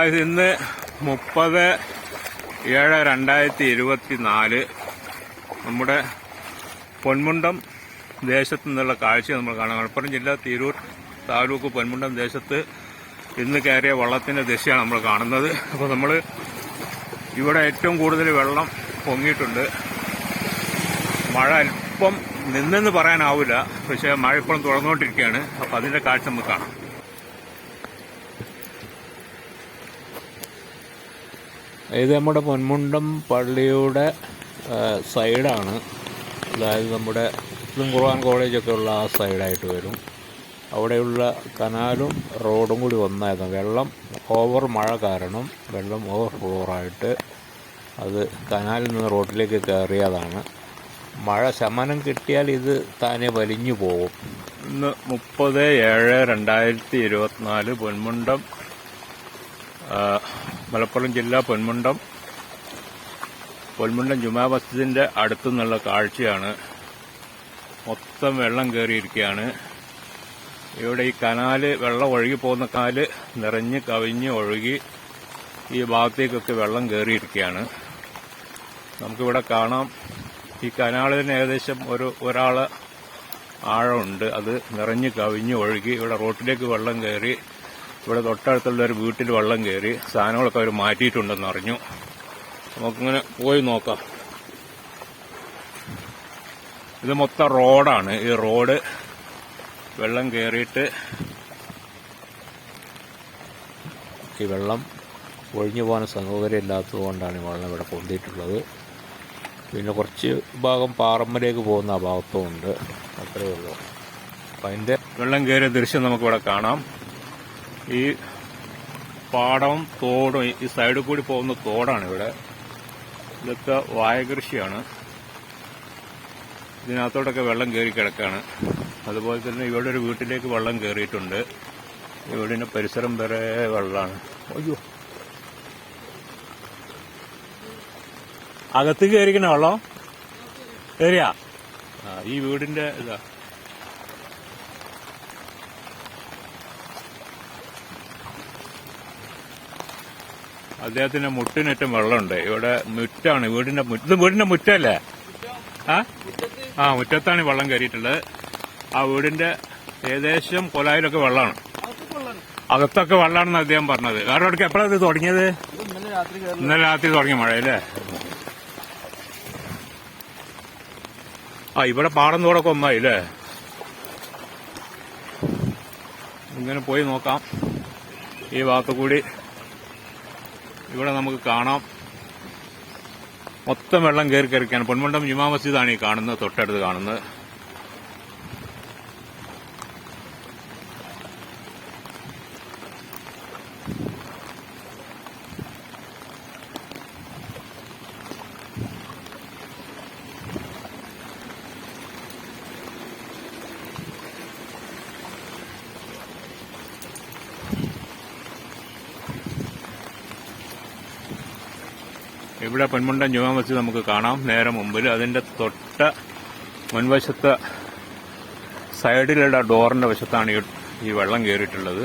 അത് ഇന്ന് മുപ്പത് ഏഴ് രണ്ടായിരത്തി ഇരുപത്തി നാല് നമ്മുടെ പൊന്മുണ്ടം ദേശത്തു നിന്നുള്ള കാഴ്ച നമ്മൾ കാണാം മലപ്പുറം ജില്ല തിരൂർ താലൂക്ക് പൊന്മുണ്ടം ദേശത്ത് ഇന്ന് കയറിയ വള്ളത്തിന്റെ ദശയാണ് നമ്മൾ കാണുന്നത്. അപ്പോൾ നമ്മൾ ഇവിടെ ഏറ്റവും കൂടുതൽ വെള്ളം പൊങ്ങിയിട്ടുണ്ട്. മഴ അല്പം നിന്നെന്ന് പറയാനാവില്ല പക്ഷേ മഴ ഇപ്പോഴും തുറന്നുകൊണ്ടിരിക്കുകയാണ് അപ്പോൾ അതിന്റെ കാഴ്ച നമുക്ക് കാണാം. ഇത് നമ്മുടെ പൊന്മുണ്ടം പള്ളിയുടെ സൈഡാണ്. അതായത് നമ്മുടെ മുസ്ലിം ഖുർആൻ കോളേജൊക്കെ ഉള്ള ആ സൈഡായിട്ട് വരും. അവിടെയുള്ള കനാലും റോഡും കൂടി ഒന്നായിരുന്നു. വെള്ളം ഓവർ മഴ കാരണം വെള്ളം ഓവർ ഫ്ലോറായിട്ട് അത് കനാലിൽ നിന്ന് റോഡിലേക്ക് കയറിയതാണ്. മഴ ശമനം കിട്ടിയാൽ ഇത് താനെ വലിഞ്ഞു പോകും. ഇന്ന് മുപ്പത് ഏഴ് രണ്ടായിരത്തി ഇരുപത്തിനാല് പൊന്മുണ്ടം മലപ്പുറം ജില്ല പൊന്മുണ്ടം പൊന്മുണ്ടം ജുമാ മസ്ജിദിന്റെ അടുത്തു നിന്നുള്ള കാഴ്ചയാണ്. മൊത്തം വെള്ളം കയറിയിരിക്കുകയാണ്. ഇവിടെ ഈ കനാല് വെള്ളം ഒഴുകി പോകുന്ന കാൽ നിറഞ്ഞ് കവിഞ്ഞ് ഒഴുകി ഈ ഭാഗത്തേക്കൊക്കെ വെള്ളം കയറിയിരിക്കുകയാണ്. നമുക്കിവിടെ കാണാം. ഈ കനാളിന് ഏകദേശം ഒരു ഒരാൾ ആഴമുണ്ട്. അത് നിറഞ്ഞ് കവിഞ്ഞ് ഒഴുകി ഇവിടെ റോട്ടിലേക്ക് വെള്ളം കയറി ഇവിടെ തൊട്ടടുത്തുള്ള ഒരു വീട്ടിൽ വെള്ളം കയറി സാധനങ്ങളൊക്കെ അവർ മാറ്റിയിട്ടുണ്ടെന്ന് അറിഞ്ഞു. നമുക്കിങ്ങനെ പോയി നോക്കാം. ഇത് മൊത്തം റോഡാണ്. ഈ റോഡ് വെള്ളം കയറിയിട്ട് ഈ വെള്ളം ഒഴിഞ്ഞു പോകാൻ സൗകര്യമില്ലാത്തതുകൊണ്ടാണ് ഈ വെള്ളം ഇവിടെ പൊന്തിയിട്ടുള്ളത്. പിന്നെ കുറച്ച് ഭാഗം പാറമ്മലേക്ക് പോകുന്ന ആ ഭാഗത്തും അത്രയേ ഉള്ളൂ. അപ്പം അതിന്റെ വെള്ളം കയറിയ ദൃശ്യം നമുക്കിവിടെ കാണാം. ഈ പാടവും തോടും ഈ സൈഡിൽ കൂടി പോകുന്ന തോടാണ് ഇവിടെ. ഇതൊക്കെ വായകൃഷിയാണ്. ഇതിനകത്തോട്ടൊക്കെ വെള്ളം കയറി കിടക്കാണ്. അതുപോലെ തന്നെ ഇവിടെ ഒരു വീട്ടിലേക്ക് വെള്ളം കയറിയിട്ടുണ്ട്. വീടിന്റെ പരിസരം വരെ വെള്ളമാണ്. അയ്യോ. അകത്ത് കയറിക്കണ വെള്ളം? ആ ഈ വീടിന്റെ ഇതാ. അദ്ദേഹത്തിന്റെ മുട്ടിനേറ്റം വെള്ളമുണ്ട്. ഇവിടെ മുറ്റാണ്. വീടിന്റെ ഇത് വീടിന്റെ മുറ്റല്ലേ? ആ? ആ മുറ്റത്താണ് വെള്ളം കയറിയിട്ടുള്ളത്. ആ വീടിന്റെ ഏകദേശം കൊലായിലൊക്കെ വെള്ളമാണ്. അകത്തൊക്കെ വെള്ളമാണെന്ന് അദ്ദേഹം പറഞ്ഞത്. കാരണം അവിടേക്ക് എപ്പോഴാണ് ഇത് തുടങ്ങിയത്? ഇന്നലെ രാത്രി തുടങ്ങിയ തുടങ്ങിയ മഴയല്ലേ? ആ ഇവിടെ പാടം തോടൊക്കെ ഒന്നായി അല്ലേ ഇങ്ങനെ പോയി നോക്കാം. ഈ ഭാഗത്തു കൂടി ഇവിടെ നമുക്ക് കാണാം. മൊത്തം വെള്ളം കയറി കയറിക്കാണ് പൊന്മുണ്ടം ജുമാ മസ്ജിദാണ് ഈ കാണുന്നത് തൊട്ടടുത്ത് കാണുന്നത്. ഇവിടെ പൊന്മുണ്ടം ജുമാ മസ്ജിദ് നമുക്ക് കാണാം. നേരെ മുമ്പിൽ അതിന്റെ തൊട്ട മുൻവശത്ത് സൈഡിലുള്ള ഡോറിന്റെ വശത്താണ് ഈ വെള്ളം കയറിയിട്ടുള്ളത്.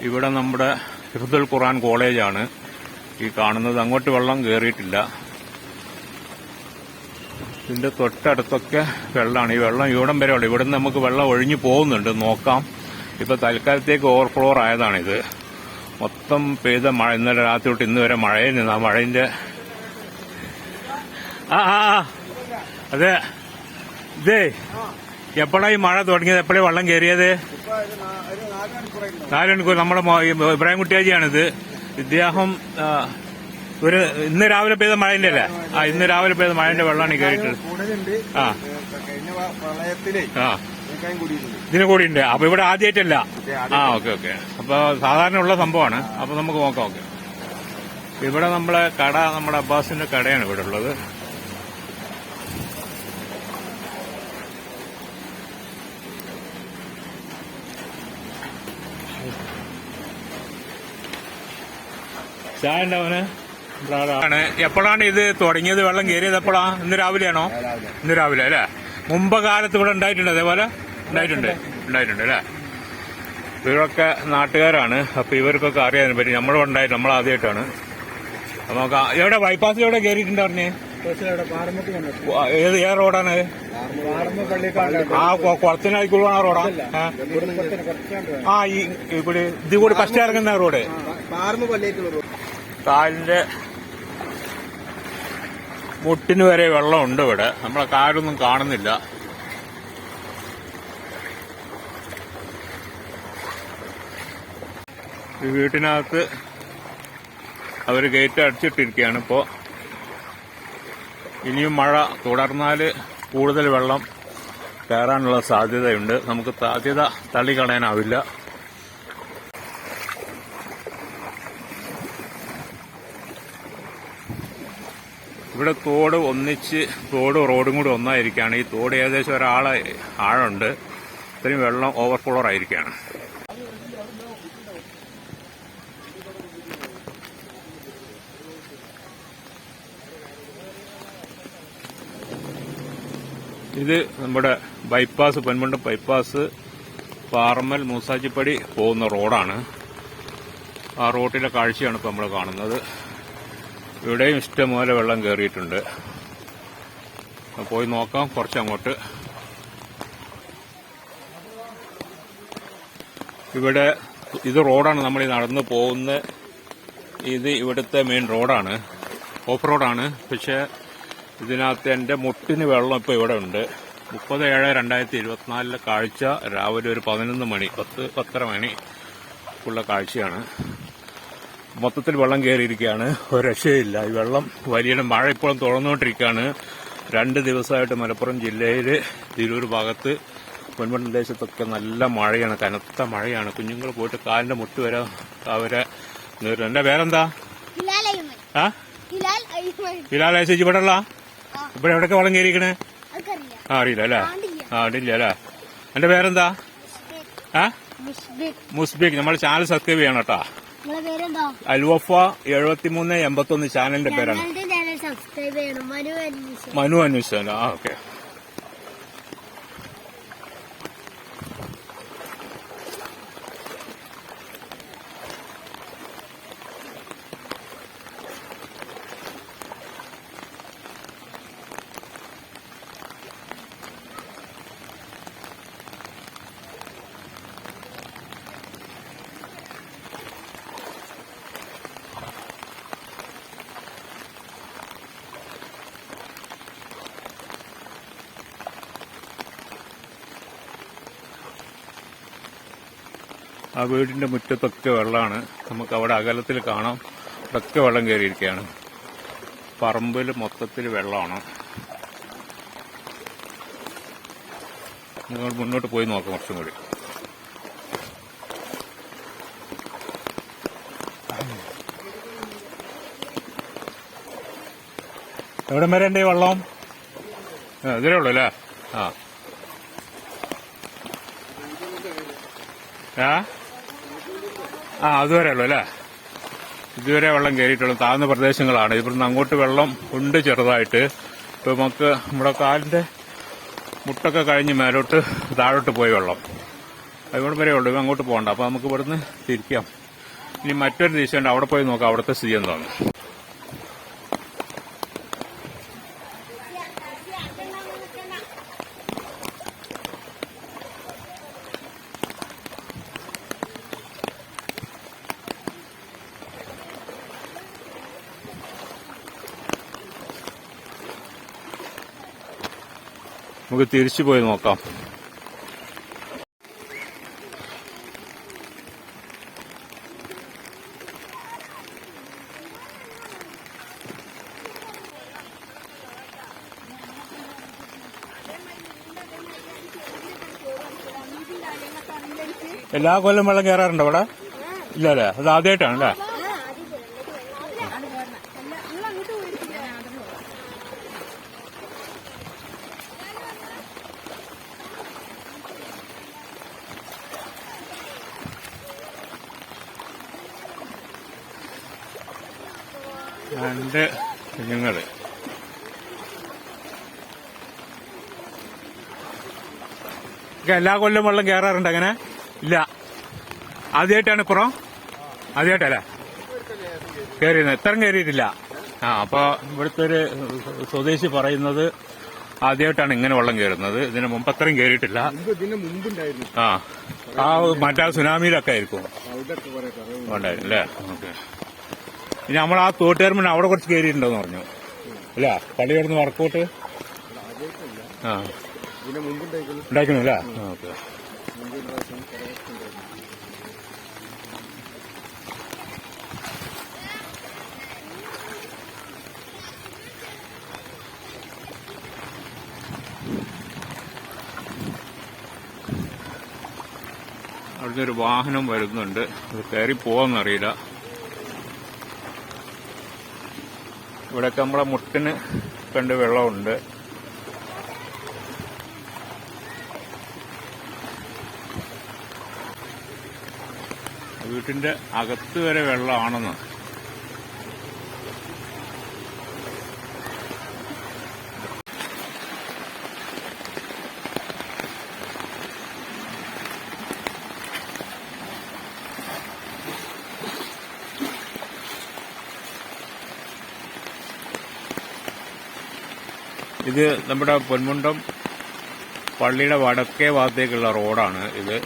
ഇവിടെ നമ്മുടെ ഹിഫ്ദുൽ ഖുറാൻ കോളേജാണ്. ഈ കാണുന്നത് അങ്ങോട്ട് വെള്ളം കയറിയിട്ടില്ല. ഇതിന്റെ തൊട്ടടുത്തൊക്കെ വെള്ളമാണ്. ഈ വെള്ളം ഇവിടം വരെ ഉള്ളു. ഇവിടുന്ന് നമുക്ക് വെള്ളം ഒഴിഞ്ഞു പോകുന്നുണ്ട്. നോക്കാം. ഇപ്പൊ തൽക്കാലത്തേക്ക് ഓവർഫ്ലോർ ആയതാണിത്. മൊത്തം പെയ്ത മഴ ഇന്നലെ രാത്രി തൊട്ട് ഇന്ന് വരെ മഴയിൽ നിന്ന് ആ മഴയിന്റെ ആ ആ. അതെ. ഇതേ എപ്പോഴാ ഈ മഴ തുടങ്ങിയത്? എപ്പോഴേ വെള്ളം കയറിയത്? ഇപ്പൊ ഒരു നാ- ഒരു നാല് മണിക്കൂർ നമ്മുടെ ഇബ്രാഹിം കുട്ടിയാജിയാണിത്. ഇദ്ദേഹം ഒരു ഇന്ന് രാവിലെ പെയ്ത മഴന്റെ അല്ലേ? ആ ഇന്ന് രാവിലെ പെയ്ത മഴന്റെ വെള്ളമാണ് കയറിയിട്ടുള്ളത്. ആ. പ്രളയത്തിലേ ആ. ഇതിന് കൂടി ഉണ്ട് അപ്പൊ ഇവിടെ ആദ്യമായിട്ടല്ല ആ ഓക്കെ ഓക്കെ. അപ്പൊ സാധാരണ ഉള്ള സംഭവമാണ്. അപ്പൊ നമുക്ക് നോക്കാം ഓക്കെ. ഇവിടെ നമ്മളെ കട നമ്മുടെ അബ്ബാസിന്റെ കടയാണ് ഇവിടെ ഉള്ളത്. ചായ ഉണ്ടാവന് ആണ്. എപ്പോഴാണ് ഇത് തുടങ്ങിയത്? വെള്ളം കയറിയത് എപ്പോഴാ? ഇന്ന് രാവിലെയാണോ? രാവിലെ. ഇന്ന് രാവിലെ അല്ലേ? മുമ്പ് കാലത്ത് ഇവിടെ ഉണ്ടായിട്ടുണ്ട് അതേപോലെ? ഉണ്ടായിട്ടുണ്ട് ഉണ്ടായിട്ടുണ്ട് അല്ലേ? ഇവരൊക്കെ നാട്ടുകാരാണ് അപ്പോൾ ഇവർക്കൊക്കെ അറിയാൻ പറ്റി. നമ്മളും ഉണ്ടായി നമ്മൾ ആദ്യമായിട്ടാണ്. അപ്പൊ നമുക്ക് ആ- എവിടെ? ബൈപ്പാസിൽ എവിടെ കയറിയിട്ടുണ്ട് പറഞ്ഞേ? ഏത് ഏ റോഡാണ്? ആ കൊ- കുളത്തിനായിക്കുള്ള റോഡാ? ആ. ആ ഈ ഇവിടെ ഇത് കൂടി ഫസ്റ്റ് ഇറങ്ങുന്ന റോഡ്. കാലിന്റെ മുട്ടിന് വരെ വെള്ളമുണ്ട് ഇവിടെ. നമ്മളെ കാലൊന്നും കാണുന്നില്ല. ഈ വീട്ടിനകത്ത് അവർ ഗേറ്റ് അടിച്ചിട്ടിരിക്കുകയാണ് ഇപ്പോൾ ഇനിയും മഴ തുടർന്നാൽ കൂടുതൽ വെള്ളം കയറാനുള്ള സാധ്യതയുണ്ട്. നമുക്ക് സാധ്യത തള്ളിക്കളയാനാവില്ല. ഇവിടെ തോട് ഒന്നിച്ച് തോട് റോഡും കൂടി ഒന്നായിരിക്കുകയാണ്. ഈ തോട് ഏകദേശം ഒരാളെ ആഴമുണ്ട്. ഇത്രയും വെള്ളം ഓവർഫ്ലോർ ആയിരിക്കുകയാണ്. ഇത് നമ്മുടെ ബൈപ്പാസ് പൊന്മുണ്ടം ബൈപ്പാസ് പാറമ്മൽ മൂസാച്ചിപ്പടി പോകുന്ന റോഡാണ്. ആ റോഡിലെ കാഴ്ചയാണ് ഇപ്പോൾ നമ്മൾ കാണുന്നത്. ഇവിടെയും ഇഷ്ടംപോലെ വെള്ളം കയറിയിട്ടുണ്ട് പോയി നോക്കാം കുറച്ചങ്ങോട്ട്. ഇവിടെ ഇത് റോഡാണ് നമ്മൾ ഈ നടന്നു പോകുന്ന ഇത് ഇവിടുത്തെ മെയിൻ റോഡാണ് ഓഫ് റോഡാണ് പക്ഷേ ഇതിനകത്ത് എന്റെ മുട്ടിന് വെള്ളം ഇപ്പോൾ ഇവിടെ ഉണ്ട്. മുപ്പത് ഏഴ് രണ്ടായിരത്തി ഇരുപത്തിനാലിലെ കാഴ്ച രാവിലെ ഒരു പതിനൊന്ന് മണി പത്ത് പത്തര മണി ഉള്ള കാഴ്ചയാണ്. മൊത്തത്തിൽ വെള്ളം കയറിയിരിക്കുകയാണ്. ഒരു രക്ഷയില്ല ഈ വെള്ളം വലിയ മഴ ഇപ്പോഴും തുറന്നുകൊണ്ടിരിക്കുകയാണ്. രണ്ട് ദിവസമായിട്ട് മലപ്പുറം ജില്ലയിൽ തിരൂർ ഭാഗത്ത് പൊന്മൺ ദേശത്തൊക്കെ നല്ല മഴയാണ് കനത്ത മഴയാണ്. കുഞ്ഞുങ്ങൾ പോയിട്ട് കാലിന്റെ മുട്ട് വരെ അവരെ എന്റെ പേരെന്താ? ആ? ഹിലാൽ ഹിലാലേശ് ഇവിടെ. ഇവിടെ എവിടെയൊക്കെ വളം കയറിയിരിക്കണേ? ആ അറിയില്ല അല്ലേ? ആ അറിയില്ല അല്ലേ? എന്റെ പേരെന്താ? ആ? മുസ്ബിക് നമ്മൾ ചാനൽ സബ്സ്ക്രൈബ് ചെയ്യണം കേട്ടാ. അൽവഫ എഴുപത്തിമൂന്ന് എൺപത്തൊന്ന് ചാനലിന്റെ പേരാണ്. മനു അന്വേഷണം മനു അന്വേഷിച്ചാലോ ആ ഓക്കെ. ആ വീടിന്റെ മുറ്റത്തൊക്കെ വെള്ളമാണ്. നമുക്ക് അവിടെ അകലത്തിൽ കാണാം. ഒക്കെ വെള്ളം കയറിയിരിക്കുകയാണ്. പറമ്പിൽ മൊത്തത്തിൽ വെള്ളമാണ്. നിങ്ങൾ മുന്നോട്ട് പോയി നോക്കാം കുറച്ചും കൂടി. എവിടം വരെ ഉണ്ട് ഈ വെള്ളം? ഇതിലേ ഉള്ളൂ അല്ലേ? ആ. ആ? ആ അതുവരെ ഉള്ളു അല്ലേ? ഇതുവരെ വെള്ളം കയറിയിട്ടുള്ളൂ താഴ്ന്ന പ്രദേശങ്ങളാണ്. ഇവിടുന്ന് അങ്ങോട്ട് വെള്ളം ഉണ്ട് ചെറുതായിട്ട്. ഇപ്പൊ നമുക്ക് നമ്മുടെ കാലിന്റെ മുട്ടൊക്കെ കഴിഞ്ഞ് മേലോട്ട് താഴോട്ട് പോയി വെള്ളം. അതുകൊണ്ട് വരെ ഉള്ളൂ അങ്ങോട്ട് പോകണ്ട. അപ്പൊ നമുക്ക് ഇവിടുന്ന് തിരിക്കാം. ഇനി മറ്റൊരു ദിശയുണ്ട് അവിടെ പോയി നോക്കാം അവിടുത്തെ സ്ഥിതി എന്താണ് നമുക്ക് തിരിച്ചു പോയി നോക്കാം. എല്ലാ കൊല്ലം വെള്ളം കയറാറുണ്ടോ അവിടെ? ഇല്ല അല്ലേ? അത് ആദ്യമായിട്ടാണ് അല്ലേ രണ്ട് കുഞ്ഞുങ്ങൾ എല്ലാ കൊല്ലം വെള്ളം കയറാറുണ്ട് അങ്ങനെ? ഇല്ല. ആദ്യമായിട്ടാണ് ഇപ്പുറം? ആദ്യമായിട്ടല്ലേ കയറിയത് ഇത്രയും കയറിയിട്ടില്ല ആ അപ്പോൾ ഇവിടുത്തെ ഒരു സ്വദേശി പറയുന്നത് ആദ്യമായിട്ടാണ് ഇങ്ങനെ വെള്ളം കയറുന്നത് ഇതിന് മുമ്പ് അത്രയും കയറിയിട്ടില്ല ആ ആ മറ്റേ സുനാമിയിലൊക്കെ ആയിരിക്കും. ഉണ്ടായിരുന്നു അല്ലേ? ഓക്കെ. ഇനി നമ്മൾ ആ തോട്ടുകാരൻ അവിടെ കുറച്ച് കയറിയിട്ടുണ്ടെന്ന് പറഞ്ഞു. അല്ല? പള്ളി കിടന്ന് വർക്കൗട്ട്? ആ. അവിടുന്ന് ഒരു വാഹനം വരുന്നുണ്ട്. അത് കയറി പോവാന്നറിയില്ല. ഇവിടെയൊക്കെ നമ്മളെ മുട്ടിന് കണ്ട് വെള്ളമുണ്ട്. വീട്ടിന്റെ അകത്ത് വരെ വെള്ളമാണെന്ന്. ഇത് നമ്മുടെ പൊന്മുണ്ടം പള്ളിയുടെ വടക്കേ ഭാഗത്തേക്കുള്ള റോഡാണ് ഇത്.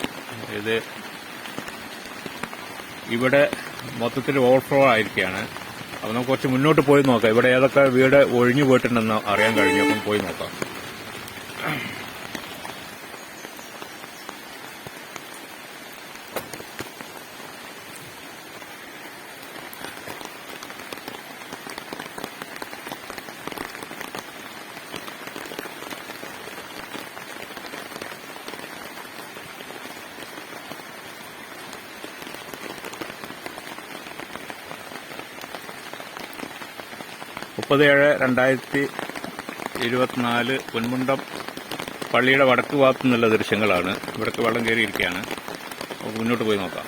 ഇത് ഇവിടെ മൊത്തത്തിൽ ഓവർഫ്ലോ ആയിരിക്കുകയാണ്. അപ്പം നമുക്ക് കുറച്ച് മുന്നോട്ട് പോയി നോക്കാം. ഇവിടെ ഏതൊക്കെ വീട് ഒഴിഞ്ഞു പോയിട്ടുണ്ടെന്ന് അറിയാൻ കഴിഞ്ഞു. അപ്പം പോയി നോക്കാം. മുപ്പത് ഏഴ് രണ്ടായിരത്തി ഇരുപത്തിനാല് പൊന്മുണ്ടം പള്ളിയുടെ വടക്ക് ഭാഗത്തു നിന്നുള്ള ദൃശ്യങ്ങളാണ്. ഇവിടേക്ക് വെള്ളം കയറിയിരിക്കുകയാണ്. മുന്നോട്ട് പോയി നോക്കാം.